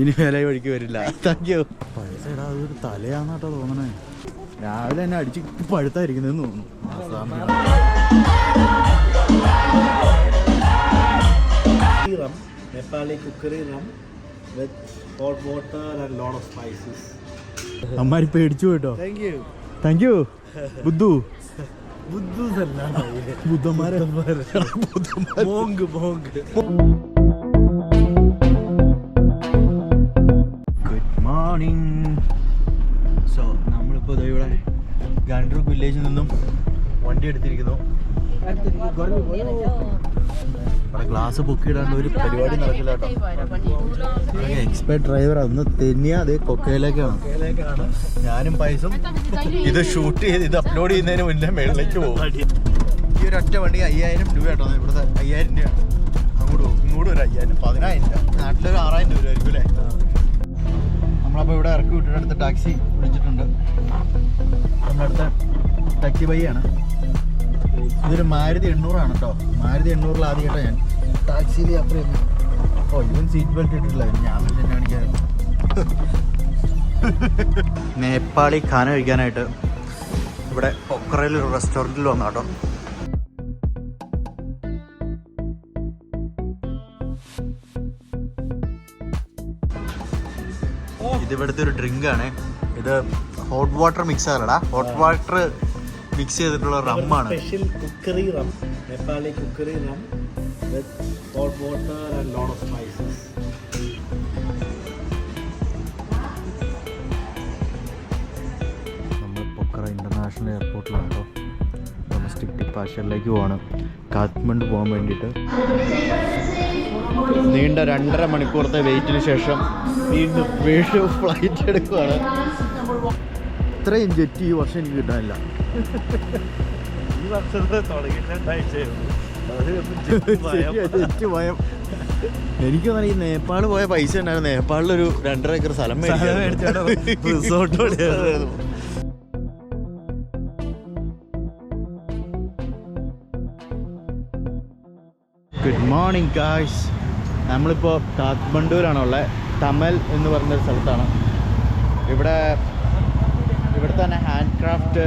ഇനി മേലെ വഴിക്ക് വരില്ല. താങ്ക് യു പൈസ ഇടാ അതൊരു തലയാന്നാട്ടോ തോന്നണേ. രാവിലെ തന്നെ അടിച്ച് പഴുത്തായിരിക്കുന്നതെന്ന് തോന്നുന്നു. Rum, Nepali cookery rum with hot water and lot of spices. അമ്മാരി പേടിച്ചു പോയിട്ടോ? Thank you. താങ്ക് യു ബുദ്ധു. ബുദ്ധു ബുദ്ധന്മാരെ. ബുദ്ധന്മാരെ. Monk monk. മോർണിംഗ് സോ നമ്മളിപ്പോൾ ഇവിടെ ഗാൻഡ്രൂക്ക് വില്ലേജിൽ നിന്നും വണ്ടി എടുത്തിരിക്കുന്നു. അവിടെ ഗ്ലാസ് ബുക്ക് ഇടാണ്ട് ഒരു പരിപാടി നടക്കില്ല കേട്ടോ. എക്സ്പെർട്ട് ഡ്രൈവർ അന്ന് തെന്നിയ അതേ കൊക്കയിലേക്കാണ്. ഞാനും പൈസും ഇത് ഷൂട്ട് ചെയ്ത് ഇത് അപ്ലോഡ് ചെയ്യുന്നതിന് മുന്നേ മേളിലേക്ക് പോകും. ഈ ഒരു ഒറ്റ വണ്ടി അയ്യായിരം രൂപ കേട്ടോ. ഇവിടുത്തെ അയ്യായിരം രൂപ അങ്ങോട്ട് പോകും ഇങ്ങോട്ട് ഒരു അയ്യായിരം പതിനായിരം രൂപ. നാട്ടിലൊരു ആറായിരം രൂപ ആയിരിക്കും അല്ലേ? നമ്മളപ്പോൾ ഇവിടെ ഇറക്കി വിട്ടിട്ട് അടുത്ത ടാക്സി വിളിച്ചിട്ടുണ്ട്. നമ്മളടുത്ത് ടാക്സി ബൈയാണ് ഇതൊരു മാരുതി എണ്ണൂറാണ് കേട്ടോ മാരുതി എണ്ണൂറിൽ ആദ്യമായിട്ടാണ് ഞാൻ ടാക്സിയിൽ യാത്ര ചെയ്യുന്നത്. ഓ ഇവൻ സീറ്റ് ബെൽറ്റ് ഇട്ടിട്ടില്ല. ഞാൻ തന്നെ കാണിക്കാൻ നേപ്പാളി ഖാന കഴിക്കാനായിട്ട് ഇവിടെ പൊക്കറയിൽ ഒരു റെസ്റ്റോറന്റിൽ വന്നു കേട്ടോ ഇത് ഇവിടുത്തെ ഒരു ഡ്രിങ്ക് ആണ്. ഇത് ഹോട്ട് വാട്ടർ മിക്സ് ആകലടാ ഹോട്ട് വാട്ടർ മിക്സ് ചെയ്തിട്ടുള്ള റമ്മാണ് special Khukri rum Nepali Khukri rum with hot water and lot of spices നമ്മൾ പൊക്കറ ഇന്റർനാഷണൽ എയർപോർട്ടിലാണ് കേട്ടോ ഡൊമസ്റ്റിക് ഡിപ്പാഷറിലേക്ക് പോവാണ്. കാത്മണ്ഡ് പോകാൻ വേണ്ടിയിട്ട്. നീണ്ട രണ്ടര മണിക്കൂറത്തെ വെയിറ്റിന് ശേഷം വീണ്ടും വീണ്ടും ഫ്ലൈറ്റ് എടുക്കുകയാണ്. ഇത്രയും ജെറ്റ് ഈ വർഷം എനിക്ക് കിട്ടാനില്ല. ഈ വർഷത്തെ ജെറ്റ് ഭയം. എനിക്ക് തോന്നുന്നു ഈ നേപ്പാൾ പോയ പൈസ ഉണ്ടായിരുന്നു. നേപ്പാളിലൊരു രണ്ടര ഏക്കർ സ്ഥലം റിസോർട്ട് ഗുഡ് മോർണിംഗ് ഗായ്സ് നമ്മളിപ്പോൾ കാത്മണ്ഡൂരാണുള്ളത് തമൽ എന്ന് പറഞ്ഞൊരു സ്ഥലത്താണ്. ഇവിടെ ഇവിടെ തന്നെ ഹാൻഡ് ക്രാഫ്റ്റ്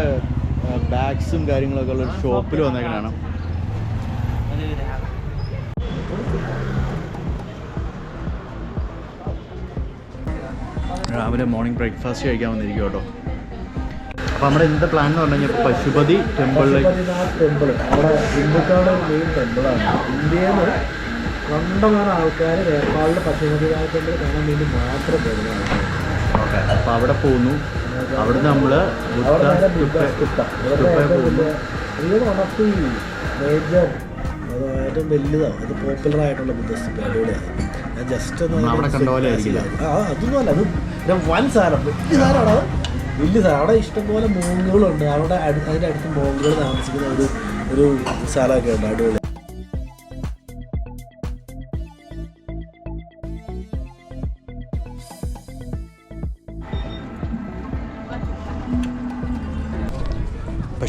ബാഗ്സും കാര്യങ്ങളൊക്കെ ഉള്ള ഒരു ഷോപ്പിൽ വന്നേക്കണാണ് രാവിലെ മോർണിംഗ് ബ്രേക്ക്ഫാസ്റ്റ് കഴിക്കാൻ വന്നിരിക്കും കേട്ടോ. അപ്പോൾ നമ്മുടെ ഇന്നത്തെ പ്ലാൻ എന്ന് പറഞ്ഞു കഴിഞ്ഞാൽ പശുപതി ടെമ്പിളിലേക്ക് ടെമ്പിൾ അവിടെ ഹിന്ദുക്കളുടെ മെയിൻ ടെമ്പിളാണ് ഇന്ത്യയിൽ കണ്ടമാനം ആൾക്കാർ നേപ്പാളിലെ പശുപതിനാഥ ടെമ്പിൾ കാണാൻ വേണ്ടി മാത്രം വരുന്ന ഓക്കെ അപ്പോൾ അവിടെ പോകുന്നു. അവിടെ നമ്മൾ ബുദ്ധ സ്തുപ്പ. ഇവിടുത്തെ സ്തുപ്പയിൽ ഏറ്റവും വലുതാണ് അത് പോപ്പുലർ ആയിട്ടുള്ള ബുദ്ധിസ്റ്റ് പരിപാടിയാണ് ഞാൻ ജസ്റ്റ് ഒന്ന് അവിടെ കണ്ട പോലെ ആയിരിക്കില്ല. ആ അതൊന്നും അല്ല. അത് വൻ സാധനം വലിയ സാധനമാണ് വലിയ സാധനം അവിടെ ഇഷ്ടംപോലെ മോങ്ങുകളുണ്ട്. അവിടെ അതിന്റെ അടുത്ത് മോങ്ങുകൾ താമസിക്കുന്ന ഒരു ഒരു സ്ഥലമൊക്കെ ഉണ്ട്. അടിപൊളി.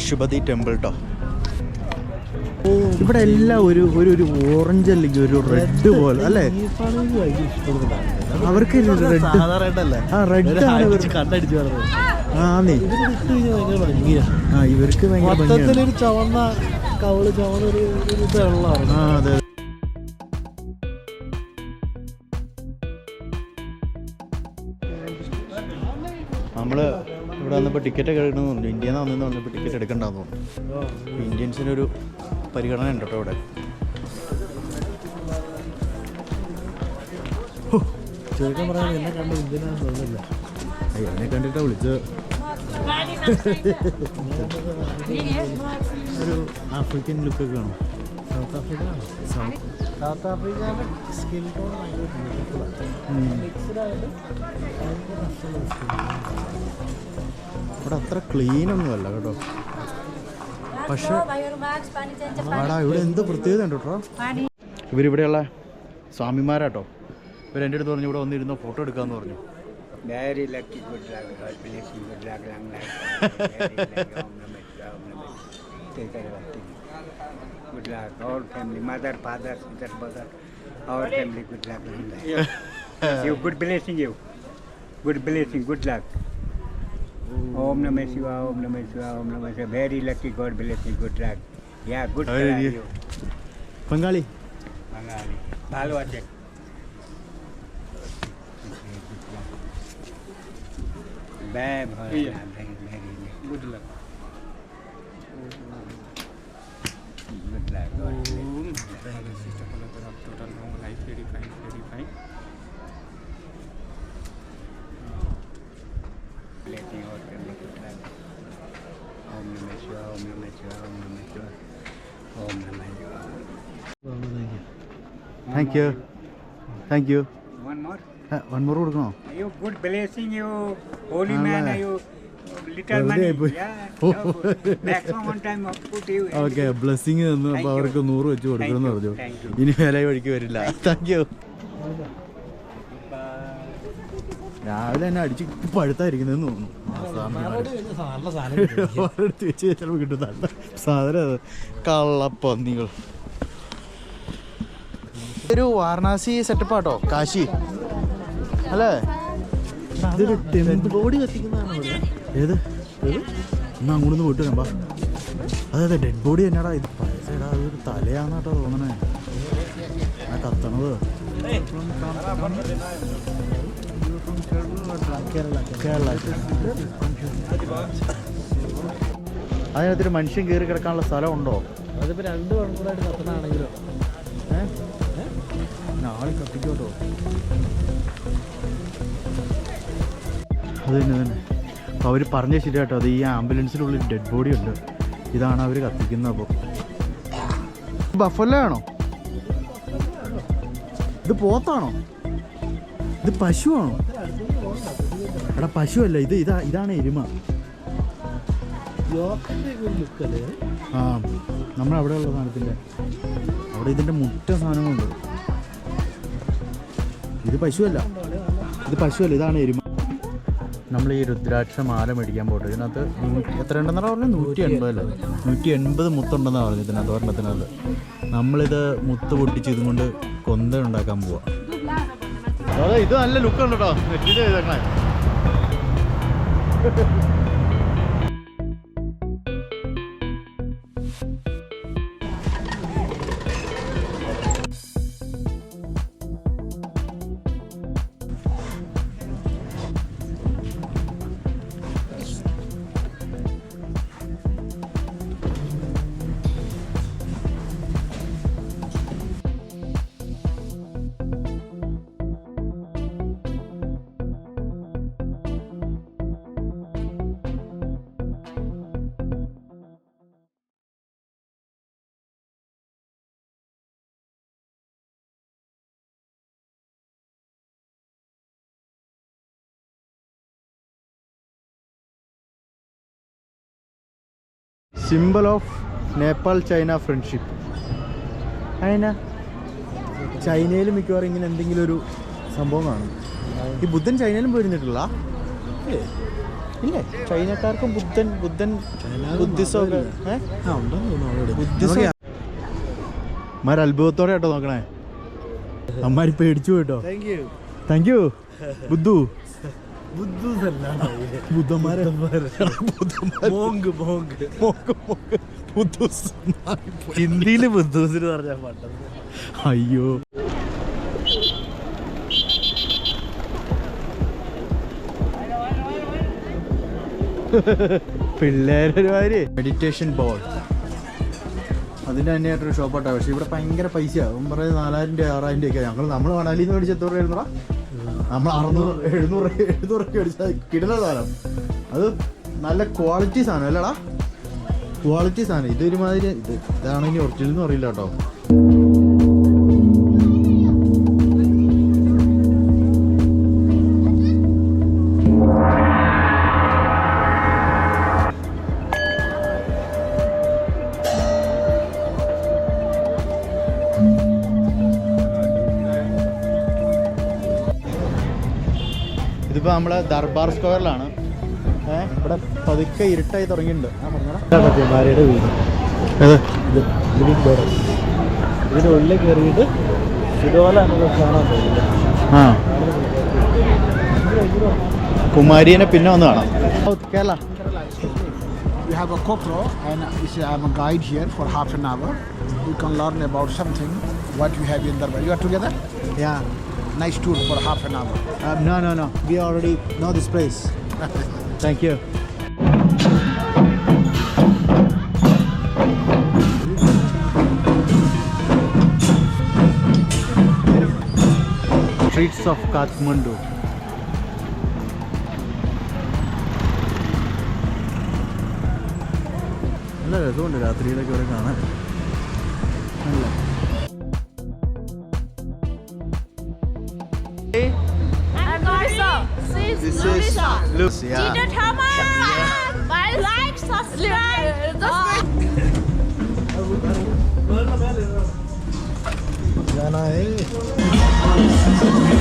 പശുപതി ടെമ്പിൾ കേട്ടോ ഇവിടെ എല്ലാം ഒരു ഒരു ഒരു ഓറഞ്ച് അല്ലെങ്കിൽ ഒരു റെഡ് പോലെ അല്ലേ? അവർക്ക് റെഡ് ആ റെഡ് പറഞ്ഞത്. ആ ഇവർക്ക് ഭയങ്കര ചുവന്ന കവൾ ചുവന്ന ഒരു വെള്ളമാണ് ആ അതെ. നമ്മൾ ഇവിടെ വന്നപ്പോൾ ടിക്കറ്റ് ഒക്കെ എടുക്കണമെന്ന് പറഞ്ഞു ഇന്ത്യയിൽ നിന്ന് വന്നെന്ന് പറഞ്ഞപ്പോൾ ടിക്കറ്റ് എടുക്കണ്ടെന്ന് തോന്നുന്നു. ഇന്ത്യൻസിനൊരു പരിഗണന ഉണ്ട് കേട്ടോ ഇവിടെ. ചോദിക്കാൻ പറയാൻ എന്നെ കണ്ട് ഇന്ത്യനാണെന്ന് തോന്നുന്നില്ല. അയ്യോ, എന്നെ കണ്ടിട്ടാ വിളിച്ചത്. ഒരു ആഫ്രിക്കൻ ലുക്കൊക്കെ കാണും. സൗത്ത് ആഫ്രിക്ക സൗത്ത് ആഫ്രിക്കയിലെ സ്കിൻ ടോൺ ഭയങ്കര മിക്സ്ഡ് ആയിട്ട് ഭയങ്കര രസമുള്ള skin. ഇവിടെ അത്ര ക്ലീൻ ഒന്നുമല്ല കേട്ടോ. പക്ഷെ ആടാ ഇവിടെ എന്ത് പ്രത്യേകത ഉണ്ട് കേട്ടോ? ഇവരിവിടെയുള്ള സ്വാമിമാരാട്ടോ. ഇവർ എന്റെ അടുത്ത് പറഞ്ഞു ഇവിടെ വന്നിരുന്ന ഫോട്ടോ എടുക്കാന്ന് പറഞ്ഞു. Lucky Shivaya. Gujarat all family mother father sister brother all family Gujarat you good blessing you good blessing good luck ओम नमः शिवाय ओम नमः शिवाय ओम नमः शिवाय very lucky god blessing good luck yeah. Good Bengali. Bengali. भालवा check बै भाई good luck total home life 85 85 लेते हैं और करने के ट्राई ओम नमः शिवाय ओम नमः शिवाय ओम नमः शिवाय ओम नमः शिवाय thank you thank one more? Uh, one more கொடுக்கணும் you good blessing you holy man you okay blessing തന്നു. അപ്പൊ. അവർക്ക് നൂറ് വെച്ച് you. പറഞ്ഞു. ഇനി വില വഴിക്ക് വരില്ല. താങ്ക് യു രാവിലെ തന്നെ അടിച്ച് പഴുത്തായിരിക്കുന്നതെന്ന് തോന്നുന്നു. വെച്ച് ചിലപ്പോൾ കിട്ടും നല്ല സാധനം അത് കള്ളപ്പന്നികൾ. ഒരു വാരണാസി സെറ്റപ്പ് ആട്ടോ കാശി. അല്ലേ? ഇതൊരു ടെമ്പിൾ ബോഡി കത്തിക്കുന്നതാണ് ഇവിടെ. ഏത്? എന്നാ അങ്ങോട്ട് പോയിട്ട് വരാം ബാ. അതെ അതെ ഡെഡ് ബോഡി തന്നെയാടാ. ഇത് പൈസടാ അതൊരു തലയാന്നാട്ടോ തോന്നണേ. ആ കത്തണത്. കേരള അതിനകത്തൊരു മനുഷ്യൻ കയറി കിടക്കാനുള്ള സ്ഥലം ഉണ്ടോ അതിപ്പോ രണ്ട് മണിക്കൂറായിട്ട് കത്തണാണെങ്കിലോ നാളെ കത്തിക്കോട്ടോ. അത് തന്നെ തന്നെ. അപ്പോൾ അവർ പറഞ്ഞ ശരിയാട്ടോ അത് ഈ ആംബുലൻസിനുള്ളിൽ ഡെഡ് ബോഡി ഉണ്ട്. ഇതാണ് അവർ കത്തിക്കുന്നത് അപ്പോൾ ബഫല്ലോ ആണോ? ഇത് പോത്താണോ? ഇത് പശുവാണോ? എടാ പശുവല്ല ഇത് ഇതാ ഇതാണ് എരുമ. ആ നമ്മളവിടെ ഉള്ള സാധനത്തിന്റെ അവിടെ ഇതിന്റെ മുറ്റ സാധനങ്ങളുണ്ട്. ഇത് പശുവല്ല. ഇത് പശുവല്ല ഇതാണ് എരുമ. നമ്മൾ ഈ രുദ്രാക്ഷ മാല മേടിക്കാൻ പോട്ടെ ഇതിനകത്ത് എത്ര ഉണ്ടെന്നാണ് പറഞ്ഞത്? നൂറ്റി എൺപതല്ലേ നൂറ്റി എൺപത് മുത്തുണ്ടെന്നാണ് പറഞ്ഞത് ഇതിനകത്ത് ഒരെണ്ണത്തിനകത്ത്. നമ്മളിത് മുത്ത് പൊട്ടിച്ച് ഇതും കൊണ്ട് കൊന്ത ഉണ്ടാക്കാൻ പോവാ. ഇത് നല്ല ലുക്ക് ഉണ്ട് കേട്ടോ simple of Nepal China friendship അതിനാ ചൈനയിൽ മിക്കവാറും ഇങ്ങനെ എന്തെങ്കിലും ഒരു സംഭവം കാണും. ഈ ബുദ്ധൻ ചൈനയിലും പോയിരുന്നിട്ടില്ല ഇല്ലേ? ചൈനക്കാർക്കും ബുദ്ധൻ ബുദ്ധൻ ബുദ്ധിസം ഒക്കെ ഏഹ് ആ ഉണ്ടെന്ന് തോന്നുന്നു അവിടെ ബുദ്ധിസം. അമ്മാര് അത്ഭുതത്തോടെ കേട്ടോ നോക്കണേ. അമ്മാര് പേടിച്ചു പോയിട്ടോ. താങ്ക് യു താങ്ക് യു ബുദ്ധു. ബുദ്ധൂസിന് പറഞ്ഞാൽ പണ്ടത് അയ്യോ. പിള്ളേരൊരു മാതിരി മെഡിറ്റേഷൻ ബോൾ അതിന്റെ തന്നെയായിട്ടൊരു ഷോപ്പാട്ടാണ് പക്ഷേ ഇവിടെ ഭയങ്കര പൈസയാണ് പറയുന്നത് നാലായിരം രൂപ ആറായിരം രൂപയൊക്കെ ഞങ്ങൾ നമ്മൾ മണാലിയിൽ നിന്ന് മേടിച്ച് എത്ര രൂപ നമ്മൾ അറുന്നൂറ് എഴുന്നൂറ് എഴുന്നൂറൊക്കെ അടിച്ച കിടന്ന സാധനം. അത് നല്ല ക്വാളിറ്റി സാധനം അല്ലടാ. ക്വാളിറ്റി സാധനം. ഇതൊരുമാതിരി ഇത് ഇതാണെങ്കിൽ ഒറിജിനൽ എന്ന് അറിയില്ല കേട്ടോ. ഇതിപ്പോൾ നമ്മളെ ദർബാർ സ്ക്വയറിലാണ്. ഏഹ് ഇവിടെ പതുക്കെ ഇരുട്ടായി തുടങ്ങിയിട്ടുണ്ട്. ആ ഭാര്യയുടെ വീട്. ഇതിന്റെ ഉള്ളിൽ കയറിയിട്ട് ഇതുപോലെ കാണാൻ തോന്നില്ല ആ. കുമാരിനെ പിന്നെ ഒന്ന് കാണാം. Kerala. We have a CoPro and I am a guide here for half an hour. You can learn about something what you have in Darbar. You are together? Yeah. Nice tour for half an hour. Um, no, no, no. We already know this place. Thank you. Streets of Kathmandu. നല്ല രസമുണ്ട് രാത്രിയിലൊക്കെ ഇവിടെ കാണാൻ Lucy. Yeah. Dina Thomas! Yeah. Like, subscribe!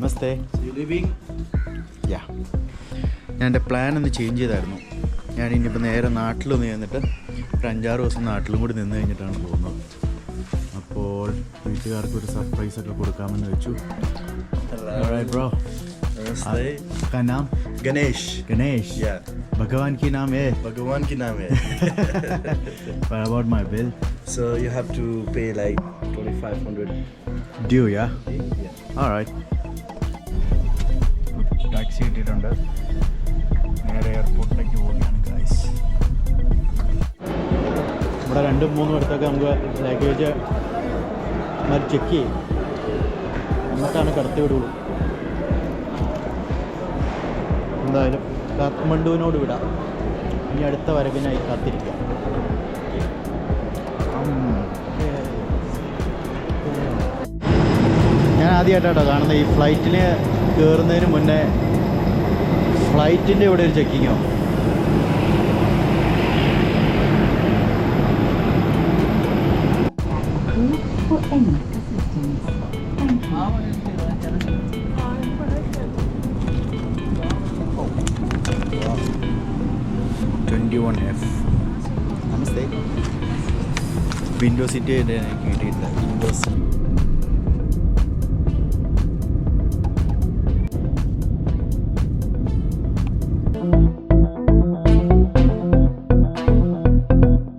നമസ്തേ യാ ഞാൻ എൻ്റെ plan ഒന്ന് change ചെയ്തായിരുന്നു ഞാൻ ഇനിയിപ്പോൾ നേരെ നാട്ടിലൊന്ന് ചെന്നിട്ട് ഒരു അഞ്ചാറ് ദിവസം നാട്ടിലും കൂടി നിന്ന് കഴിഞ്ഞിട്ടാണ് പോകുന്നത് അപ്പോൾ വീട്ടുകാർക്ക് ഒരു സർപ്രൈസ് ഒക്കെ കൊടുക്കാമെന്ന് വെച്ചു ബ്രോ का नाम गणेश गणेश Yeah. भगवान की नाम है भगवान की नाम है What about my bill? so you have to pay like 2500 Due, yeah? Yeah. Alright. Taxi കിട്ടിയിട്ടുണ്ട്. നേരെ എയർപോർട്ടിലേക്ക് പോവുകയാണ് ഗൈസ് ഇവിടെ രണ്ടും മൂന്നും അടുത്തൊക്കെ നമുക്ക് ലഗേജ് മാറി ചെക്ക് ചെയ്യും. എന്നിട്ടാണ് കടത്തി വിടുള്ളൂ. എന്തായാലും കാത്മണ്ഡുവിനോട് വിടാം. ഇനി അടുത്ത വരവിനായി കാത്തിരിക്കാം. ഞാൻ ആദ്യമായിട്ടാട്ടോ കാണുന്നത്. ഈ ഫ്ലൈറ്റിന് കയറുന്നതിന് മുന്നേ ഫ്ലൈറ്റിന്റെ ഇവിടെ ഒരു ചെക്കിങ്ങോ? ട്വന്റി വൺ എഫ് നമസ്തേ വിൻഡോ സീറ്റ് കിട്ടിയിട്ടില്ല വിൻഡോസ്